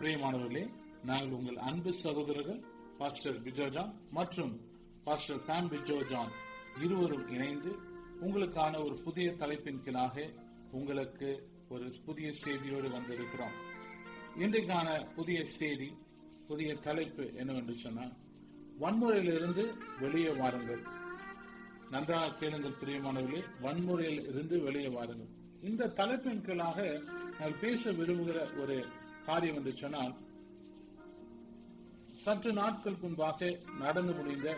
பிரியமானவர்களே நாங்கள் உங்கள் அன்பு சகோதரர்கள் பாஸ்டர் பிஜோஜான் மற்றும் பாஸ்டர் பாம் பிஜோஜான் இருவரும் இணைந்து உங்களுக்கான ஒரு புதிய தலைப்பின் கீழாக உங்களுக்கு ஒரு புதிய செய்தியோடு வந்திருக்கிறோம். இன்றைக்கான புதிய செய்தி புதிய தலைப்பு என்னவென்று சொன்னால் வன்முறையிலிருந்து வெளியே வாருங்கள். நன்றாக கேளுங்கள் பிரியமானவர்களே வன்முறையில் இருந்து வெளியே வாருங்கள். இந்த தலைப்பின் கீழாக நான் பேச விரும்புகிற ஒரு காரியம் என்று சொன்னால் சற்று நாட்கள் முன்பாக நடந்து முடிந்த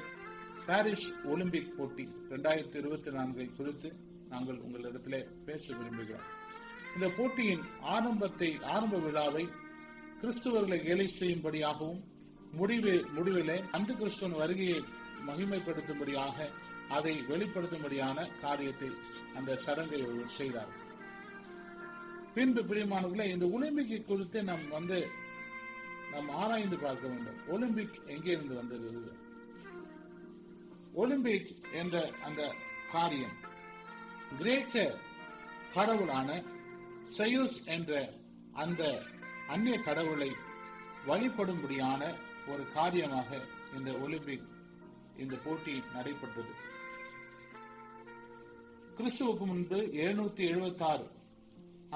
பாரிஸ் ஒலிம்பிக் போட்டி இரண்டாயிரத்தி இருபத்தி நான்கை குறித்து நாங்கள் உங்களிடத்திலே பேச விரும்புகிறோம். இந்த போட்டியின் ஆரம்பத்தை ஆரம்ப விழாவை கிறிஸ்துவர்களை கேலி செய்யும்படியாகவும் முடிவு முடிவிலே அந்த கிறிஸ்துவன் வருகையை மகிமைப்படுத்தும்படியாக அதை வெளிப்படுத்தும்படியான காரியத்தை அந்த சடங்கை செய்தார்கள் செய்தார். பின்பு பிரியமானவர்களே இந்த ஒலிம்பிக்கை குறித்து நாம் வந்து நாம் ஆராய்ந்து பார்க்க வேண்டும். ஒலிம்பிக் எங்கே இருந்து வந்தது ஒலிம்பிக் என்ற அந்த காரியம் கிரேக்க கடவுளான சயூஸ் என்ற அந்த அந்நிய கடவுளை வழிபடும்படியான ஒரு காரியமாக இந்த ஒலிம்பிக் இந்த போட்டி நடைபெற்றது. கிறிஸ்துவுக்கு முன்பு எழுநூத்தி எழுபத்தி ஆறு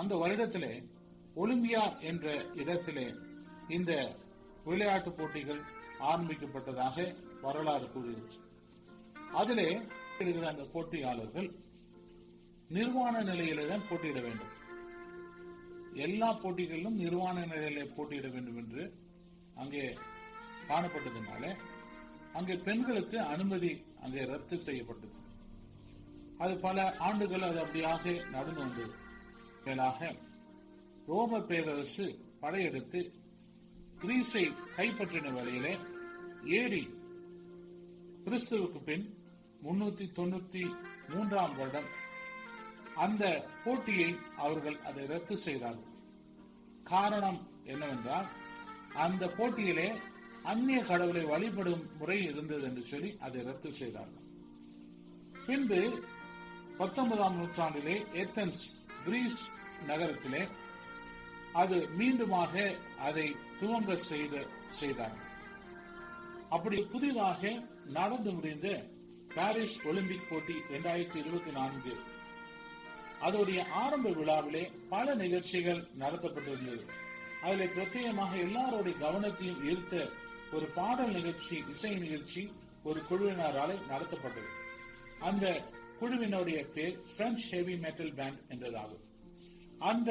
அந்த வருடத்திலே ஒலிம்பியா என்ற இடத்திலே இந்த விளையாட்டு போட்டிகள் ஆரம்பிக்கப்பட்டதாக வரலாறு கூறுகிறது. அதிலே இருக்கிற அந்த போட்டியாளர்கள் நிர்வாண நிலையில தான் போட்டியிட வேண்டும். எல்லா போட்டிகளிலும் நிர்வாண நிலையில போட்டியிட வேண்டும் என்று அங்கே காணப்பட்டதுனால அங்கே பெண்களுக்கு அனுமதி அங்கே ரத்து செய்யப்பட்டது. அது பல ஆண்டுகள் அது அப்படியாக நடந்து வந்தது. மேலாக ரோம பேரரசு படையெடுத்து கிரீஸை கைப்பற்றின வரையிலே ஏடி கிறிஸ்துவுக்கு பின் முன்னூத்தி தொண்ணூத்தி மூன்றாம் வருடம் அந்த போட்டியை அவர்கள் அதை ரத்து செய்தார்கள். காரணம் என்னவென்றால் அந்த போட்டியிலே அந்நிய கடவுளை வழிபடும் முறை இருந்தது என்று சொல்லி அதை ரத்து செய்தார்கள். பின்பு பத்தொன்பதாம் நூற்றாண்டிலே ஏத்தன்ஸ் கிரீஸ் நகரத்திலே அது மீண்டுமாக அதை துவங்க செய்த செய்தார். அப்படி புதிதாக நடந்து முடிந்த பாரிஸ் ஒலிம்பிக் போட்டி இரண்டாயிரத்தி இருபத்தி நான்கு. அதோடைய ஆரம்ப விழாவிலே பல நிகழ்ச்சிகள் நடத்தப்பட்டிருந்தது. அதில் பிரத்யேகமாக எல்லாருடைய கவனத்தையும் ஈர்த்த ஒரு பாடல் நிகழ்ச்சி இசை நிகழ்ச்சி ஒரு குழுவினராலே நடத்தப்பட்டது. அந்த குழுவினுடைய பேர் பிரெஞ்ச் ஹெவி மெட்டல் பேண்ட் என்றதாகும். அந்த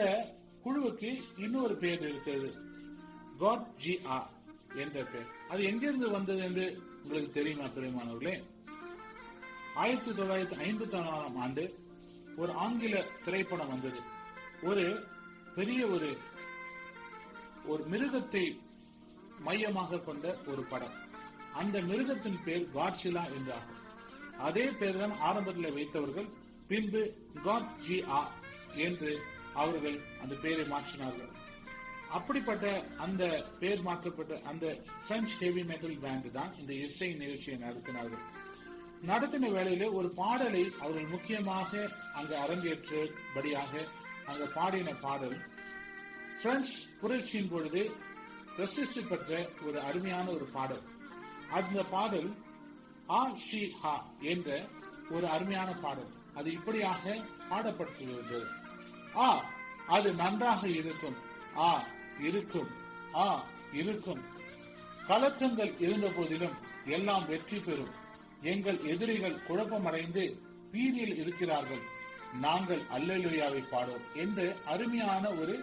குழுவுக்கு இன்னொரு பேர் இருக்கிறது. காட் ஜி ஆர் என்ற பெயர் அது எங்கிருந்து வந்தது என்று உங்களுக்கு தெரியுமா பெருமானவர்களே ஆயிரத்தி தொள்ளாயிரத்தி ஐம்பத்தி ஆறாம் ஆண்டு ஒரு ஆங்கில திரைப்படம் வந்தது. ஒரு பெரிய ஒரு ஒரு மிருகத்தை மையமாக கொண்ட ஒரு படம். அந்த மிருகத்தின் பேர் காட்சிலா என்றாகும். அதே பெயர்தான் ஆரம்பத்தில் வைத்தவர்கள் பின்பு காட் ஜி ஆ என்று அவர்கள் அந்த பெயரை மாற்றினார்கள். அப்படிப்பட்ட அந்த பெயர் மாற்றப்பட்ட அந்த பிரெஞ்ச் ஹெவி மெட்டல் பேண்ட் தான் இந்த இசை நிகழ்ச்சியை நடத்தினார்கள். நடத்தின வேளையில ஒரு பாடலை அவர்கள் முக்கியமாக அங்கு அரங்கேற்றபடியாக அங்கு பாடின பாடல் பிரெஞ்சு புரட்சியின் பொழுது பிரசித்தி பெற்ற ஒரு அருமையான ஒரு பாடல். அந்த பாடல் ஆ ஷி ஹா என்ற ஒரு அருமையான பாடல். அது இப்படியாக பாடப்பட்டுள்ளது ஆ அது நன்றாக இருக்கும். ஆ இருக்கும். ஆ இருக்கும். கலக்கங்கள் இருந்த போதிலும் எல்லாம் வெற்றி பெறும். எங்கள் எதிரிகள் குழப்பமடைந்து பீதியில் இருக்கிறார்கள். நாங்கள் அல்லலுயாவை பாடுவோம் என்று அருமையான ஒரு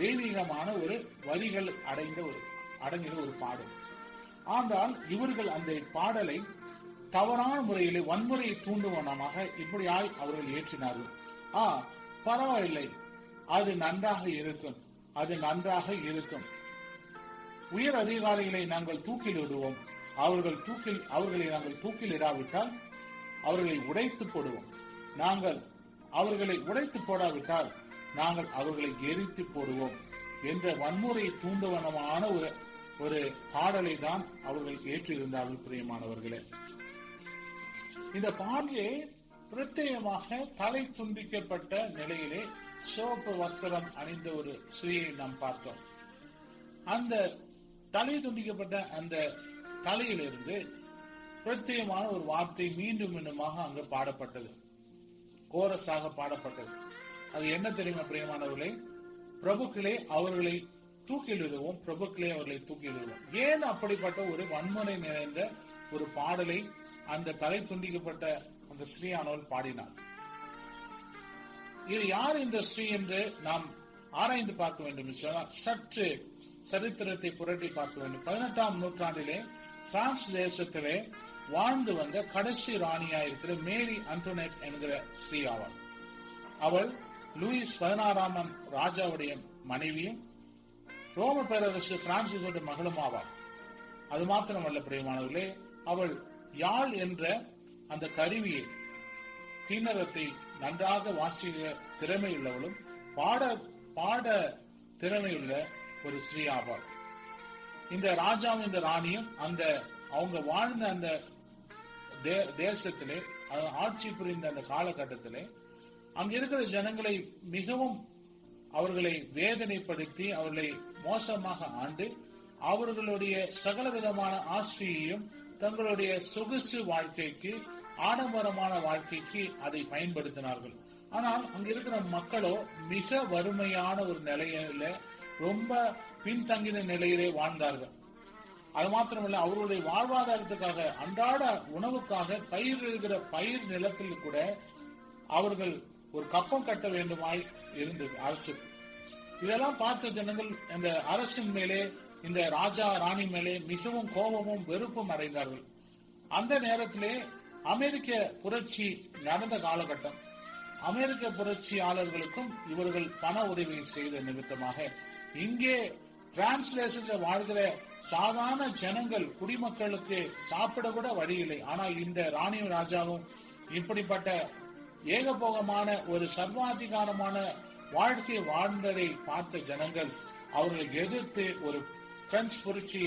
தெய்வீகமான ஒரு வரிகள் அடைந்த ஒரு அடங்கின ஒரு பாடல். ஆனால் இவர்கள் அந்த பாடலை தவறான முறையிலே வன்முறையை தூண்டுவனமாக இப்படியாய் அவர்கள் ஏற்றினார்கள். ஆ பரவாயில்லை. அது நன்றாக இருக்கும். அது நன்றாக இருக்கும். உயர் அதிகாரிகளை நாங்கள் தூக்கிலிடுவோம் அவர்கள் தூக்கில் அவர்களை நாங்கள் தூக்கிலிடாவிட்டால் அவர்களை உடைத்து போடுவோம். நாங்கள் அவர்களை உடைத்து போடாவிட்டால் நாங்கள் அவர்களை எரித்து போடுவோம் என்ற வன்முறை தூண்டுவனமான ஒரு ஒரு பாடலை தான் அவர்கள் ஏற்றிருந்தார்கள் பிரியமானவர்களே. இந்த பாடலே பிரத்யேகமாக தலை துண்டிக்கப்பட்ட நிலையிலே சிவப்பு வஸ்திரம் அணிந்த ஒரு ஸ்திரீயை நாம் பார்த்தோம். அந்த தலை துண்டிக்கப்பட்ட அந்த தலையிலிருந்து பிரத்யேகமான ஒரு வார்த்தை மீண்டும் மீண்டுமாக அங்கு பாடப்பட்டது. கோரஸாக பாடப்பட்டது. அது என்ன தெரியுமா பிரியமானவர்களே? பிரபுக்களே அவர்களை தூக்கிலிடுவோம் பிரபுக்களே அவர்களை தூக்கிலிடுவோம். ஏன் அப்படிப்பட்ட ஒரு வன்முறை நிறைந்த ஒரு பாடலை அந்த தலை துண்டிக்கப்பட்ட அந்த ஸ்ரீயானவள் பாடினார் இது யார் இந்த ஸ்ரீ என்று நாம் ஆராய்ந்து பார்க்க வேண்டும் என்று சொன்னால் சற்று சரித்திரத்தை புரட்டி பார்க்க வேண்டும். பதினெட்டாம் நூற்றாண்டிலே பிரான்ஸ் தேசத்திலே வாழ்ந்து வந்த கடைசி ராணியா இருக்கிற மேரி அண்டோனேட் என்கிற ஸ்ரீ ஆவாள். அவள் லூயிஸ் பதினாறாம் ராஜாவுடைய மனைவியும் ரோம பேரரசு பிரான்சிஸோட மகளும் ஆவாள். அது மாத்திரமல்ல பிரியமானவர்களே அவள் யாழ் என்ற அந்த கருவியை கிண்ணறத்தை நன்றாக வாசிக்க திறமையுள்ளவளும் பாட பாட திறமையுள்ள ஒரு ஸ்ரீ ஆவாள். இந்த ராஜாவும் இந்த ராணியும் அந்த அவங்க வாழ்ந்த அந்த தே- தேசத்திலே ஆட்சி புரிந்த அந்த காலகட்டத்திலே அங்க இருக்கிற ஜனங்களை மிகவும் அவர்களை வேதனைப்படுத்தி அவர்களை மோசமாக ஆண்டு அவர்களுடைய சகல விதமான ஆசையையும் தங்களுடைய சொகுசு வாழ்க்கைக்கு ஆடம்பரமான வாழ்க்கைக்கு அதை பயன்படுத்தினார்கள். ஆனால் அங்க இருக்கிற மக்களோ மிக வறுமையான ஒரு நிலையில ரொம்ப பின்தங்கின நிலையிலே வாழ்ந்தார்கள். அது மாத்திரமல்ல அவர்களுடைய வாழ்வாதாரத்துக்காக அன்றாட உணவுக்காக பயிர் இருக்கிற பயிர் நிலத்தில் கூட அவர்கள் ஒரு கப்பம் கட்ட வேண்டுமாய் இருந்தது அரசு இதெல்லாம் பார்த்த ஜனங்கள் அந்த அரசின் மேலே இந்த ராஜா ராணி மேலே மிகவும் கோபமும் வெறுப்பும் அடைந்தார்கள். அந்த நேரத்திலே அமெரிக்க புரட்சி நடந்த காலகட்டம். அமெரிக்க புரட்சியாளர்களுக்கும் இவர்கள் பண உதவி செய்த நிமித்தமாக இங்கே டிரான்ஸ்லேஷன்ல வாழ்கிற சாதாரண ஜனங்கள் குடிமக்களுக்கு சாப்பிட கூட வழி இல்லை. ஆனா இந்த ராணியும் ராஜாவும் இப்படிப்பட்ட ஏகபோகமான ஒரு சர்வாதிகாரமான வாழ்க்கை வாழ்ந்ததை பார்த்த ஜனங்கள் அவர்களை எதிர்த்து ஒரு பிரெஞ்சு புரட்சி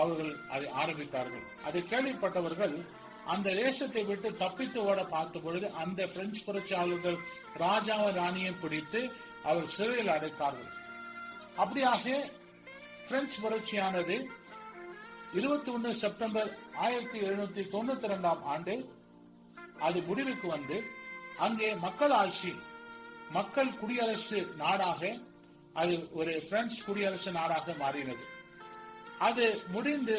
அவர்கள் அதை ஆரம்பித்தார்கள். அதை கேள்விப்பட்டவர்கள் அந்த தேசத்தை விட்டு தப்பித்து ஓட பார்த்த பொழுது அந்த பிரெஞ்சு புரட்சியாளர்கள் ராஜாவை ராணியை பிடித்து அவர் சிறையில் அடைத்தார்கள். அப்படியாக பிரெஞ்சு புரட்சியானது இருபத்தி ஒன்னு செப்டம்பர் ஆயிரத்தி எழுநூத்தி தொண்ணூத்தி இரண்டாம் ஆண்டு அது முடிவுக்கு வந்து அங்கே மக்கள் ஆட்சி மக்கள் குடியரசு நாடாக அது ஒரு பிரெஞ்சு குடியரசு நாடாக மாறினது. அது முடிந்து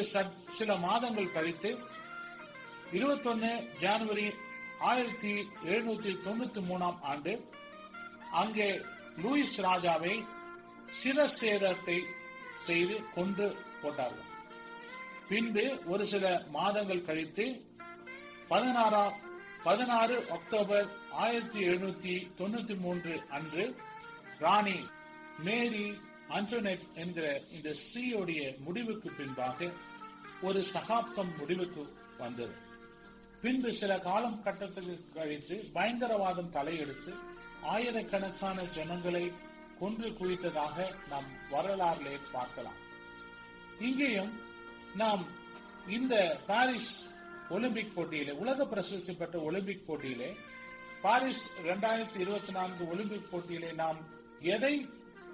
சில மாதங்கள் கழித்து 21 ஜனவரி ஆயிரத்தி எழுநூத்தி தொண்ணூத்தி மூணாம் ஆண்டு அங்கே லூயிஸ் ராஜாவை சிரசேதத்தை செய்து கொண்டு போட்டார்கள். பின்பு ஒரு சில மாதங்கள் கழித்து பதினாறாம் பதினாறு அக்டோபர் ஆயிரத்தி எழுநூத்தி தொண்ணூத்தி மூன்று அன்று ராணி மேரி அன்டோனெட் என்கிற இந்த ஸ்ரீயோடைய முடிவுக்கு பின்பாக ஒரு சகாப்தம் முடிவுக்கு வந்தது. பின்பு சில காலம் கட்டத்துக்கு கழித்து பயங்கரவாதம் தலையெடுத்து ஆயிரக்கணக்கான ஜனங்களை கொன்று குவித்ததாக நாம் வரலாறுலே பார்க்கலாம். இங்கேயும் நாம் இந்த பாரிஸ் ஒலிம்பிக் போட்டியிலே உலக பிரசித்தி பெற்ற ஒலிம்பிக் போட்டியிலே பாரிஸ் இரண்டாயிரத்தி இருபத்தி நான்கு ஒலிம்பிக் போட்டியிலே நாம் எதை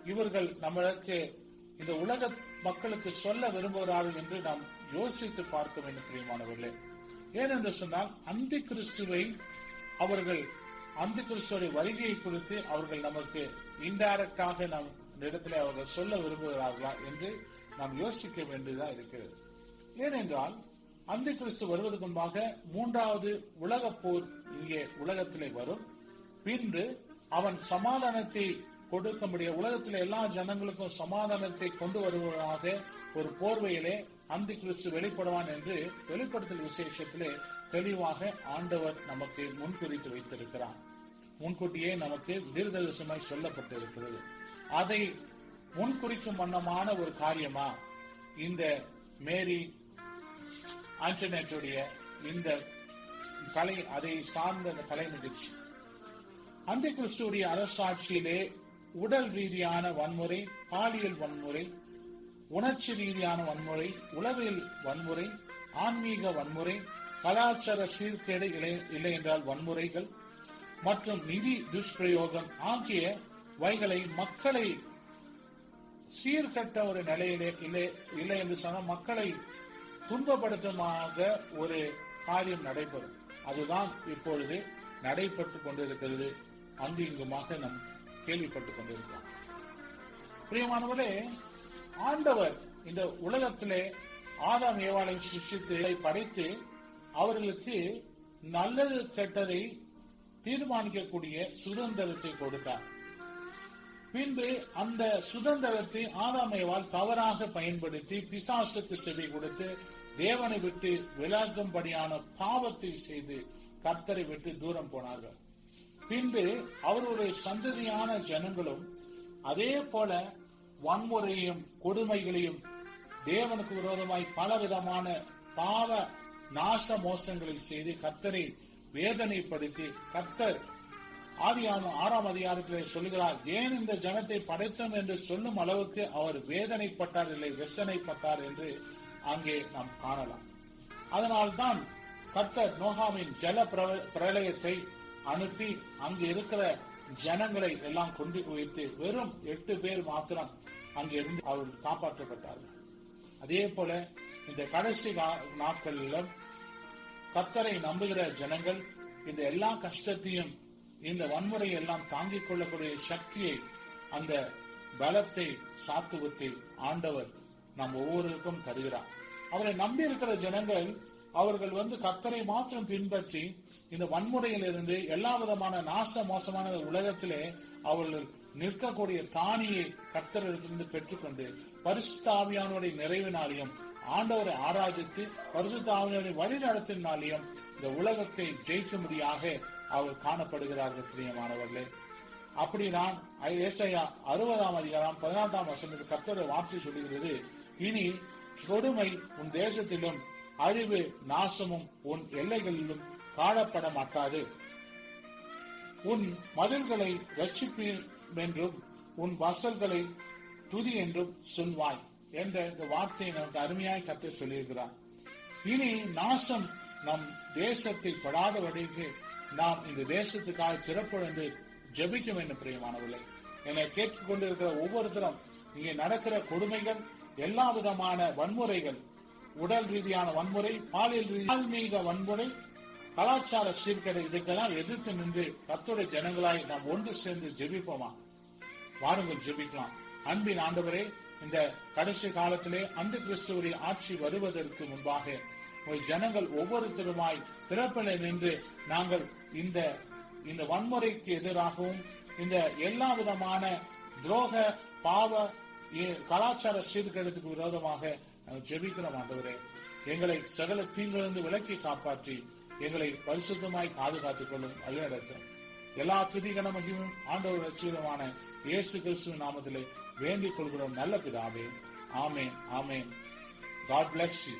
இவர்கள் நம்மளுக்கு இந்த உலக மக்களுக்கு சொல்ல விரும்புகிறார்கள் என்று நாம் யோசித்து பார்க்க வேண்டும் பிரியமானவர்களே. ஏனென்று சொன்னால் அந்தி கிறிஸ்துவை அவர்கள் அந்த கிறிஸ்துவோடைய வருகையை குறித்து அவர்கள் நமக்கு இன்டைரக்டாக நம் இடத்துல அவர்கள் சொல்ல விரும்புகிறார்களா என்று நாம் யோசிக்க வேண்டியதா இருக்கிறது. ஏனென்றால் அந்தி கிறிஸ்து வருவதற்கு முன்பாக மூன்றாவது உலக போர் இங்கே உலகத்திலே வரும். பின்பு அவன் சமாதானத்தை கொடுக்க முடியும் உலகத்தில் எல்லா ஜனங்களுக்கும் சமாதானத்தை கொண்டு வருவதாக ஒரு போர்வையிலே அந்தி கிறிஸ்து வெளிப்படுவான் என்று வெளிப்படுத்தல் விசேஷத்திலே தெளிவாக ஆண்டவர் நமக்கு முன்குறித்து வைத்திருக்கிறார். முன்கூட்டியே நமக்கு தீர்க்கதரிசனமாய் சொல்லப்பட்டிருக்கிறது. அதை முன்குறிக்கும் வண்ணமான ஒரு காரியமா இந்த மேரி ஆண்டனேட்டுடைய இந்த கலை அதை சார்ந்த அந்த கலை நிகழ்ச்சி. அந்த கிறிஸ்துடைய அரசாட்சியிலே உடல் ரீதியான வன்முறை பாலியல் வன்முறை உணர்ச்சி ரீதியான வன்முறை உளவியல் வன்முறை ஆன்மீக வன்முறை கலாச்சார சீர்கேடு இல்லை என்றால் வன்முறைகள் மற்றும் நிதி துஷ்பிரயோகம் ஆகிய வைகளை மக்களை சீர்கட்ட ஒரு நிலையிலே இல்லை இல்லை என்று சொன்னால் மக்களை துன்பப்படுத்துமாக ஒரு காரியம் நடைபெறும். அதுதான் இப்பொழுது நடைபெற்றுக் கொண்டிருக்கிறது. அங்கு இங்குமாக நம் கேள்விப்பட்டுக் கொண்டிருக்கிறோம் பிரியமானவரே ஆண்டவர் இந்த உலகத்திலே ஆதாம் ஏவாளை சிருஷ்டித்து படைத்து அவர்களுக்கு நல்லது கெட்டதை தீர்மானிக்கக்கூடிய சுதந்திரத்தை கொடுத்தார். பின்பு அந்த சுதந்திரத்தை ஆதாமைவால் தவறாக பயன்படுத்தி பிசாசுக்கு செவி கொடுத்து தேவனை விட்டு விலகும்படியான பாவத்தை செய்து கர்த்தரை விட்டு தூரம் போனார்கள். பின்பு அவருடைய சந்ததியான ஜனங்களும் அதே போல வன்முறையும் கொடுமைகளையும் தேவனுக்கு விரோதமாய் பலவிதமான பாவ நாச மோசங்களை செய்து கர்த்தரை வேதனைப்படுத்தி கர்த்தர் ஆதியாம ஆறாம் அதிகாரத்திலே சொல்லுகிறார் ஏன் இந்த ஜனத்தை படைத்தோம் என்று சொல்லும் அளவுக்கு அவர் வேதனைப்பட்டார் இல்லை வெசனைப்பட்டார் என்று அங்கே நாம் காணலாம். அதனால்தான் கர்த்தர் நோகாவின் ஜல பிரளயத்தை அனுப்பி அங்கு இருக்கிற ஜனங்களை எல்லாம் கொண்டு வைத்து வெறும் எட்டு பேர் மாத்திரம் அங்கிருந்து அவர்கள் காப்பாற்றப்பட்டார்கள். அதே போல இந்த கடைசி நா- நாட்களிலும் கத்தரை நம்புகிற ஜனங்கள் இந்த எல்லா கஷ்டத்தையும் இந்த வன்முறையை எல்லாம் தாங்கிக் கொள்ளக்கூடிய சக்தியை அந்த பலத்தை சாத்துவத்தை ஆண்டவர் நம் ஒவ்வொருவருக்கும் தருகிறார். அவரை நம்பி இருக்கிற ஜனங்கள் அவர்கள் வந்து கத்தரை மாத்திரம் பின்பற்றி இந்த வன்முறையிலிருந்து எல்லா விதமான நாச மோசமான உலகத்திலே அவர்கள் நிற்கக்கூடிய தானியை கத்தரிடத்திலிருந்து பெற்றுக்கொண்டு பரிசுத்தாவியானுடைய நிறைவினாலையும் ஆண்டவரை ஆராதித்து பரிசுத்த வழிநடத்தினாலையும் வழி நடத்தினாலையும் இந்த உலகத்தை ஜெயிக்கும்படியாக அவர் காணப்படுகிறார்கள் பிரியமானவர்களே. அப்படிதான் ஏசாயா அறுபதாம் அதிகாரம் பதினான்காம் வசனத்தில் கத்தோட வார்த்தை சொல்லுகிறது. இனி கொடுமை உன் தேசத்திலும் அழிவு நாசமும் உன் எல்லைகளிலும் காணப்பட மாட்டாது உன் மதில்களை ரட்சிப்பேன் என்றும் உன் வாசல்களை துதி என்றும் சொல்வாய் என்ற இந்த வார்த்தையை நமக்கு அருமையாய் கத்த சொல்லியிருக்கிறார். இனி நாசம் நம் தேசத்தை படாதபடிக்கு நாம் இந்த தேசத்துக்காக திறப்பு என்று பிரியமானவில்லை வேண்டும் என்னை கேட்டுக் கொண்டிருக்கிற ஒவ்வொருத்தரும் இங்கே நடக்கிற கொடுமைகள் எல்லா விதமான வன்முறைகள் உடல் ரீதியான வன்முறை பாலியல் ரீதியான ஆன்மீக வன்முறை கலாச்சார சீர்கேடு இதுக்கெல்லாம் எதிர்த்து நின்று கத்துடைய ஜனங்களாய் நாம் ஒன்று சேர்ந்து ஜெபிப்போமா? வாருங்கள் ஜெபிக்கலாம். அன்பின் ஆண்டவரே இந்த கடைசி காலத்திலே அந்த கிறிஸ்துவரின் ஆட்சி வருவதற்கு முன்பாக ஜனங்கள் ஒவ்வொருத்தருமாய் திறப்பில நின்று நாங்கள் இந்த இந்த வன்முறைக்கு எதிராகவும் இந்த எல்லா விதமான துரோக பாவ கலாச்சார சீர்கேடுக்கு விரோதமாக ஜெபிக்கிறோம் ஆண்டவரே எங்களை சகல தீங்கிலிருந்து விலக்கி காப்பாற்றி எங்களை பரிசுத்தமாய் பாதுகாத்துக் கொள்ளும் வழிநடத்தும் எல்லா துதிகன மகிமும் ஆண்டவர் ரசிகரமான இயேசு கிறிஸ்துவ நாமத்திலே வேண்டிக் கொள்கிறோம். நல்ல பிதாவே ஆமென் ஆமென். God bless you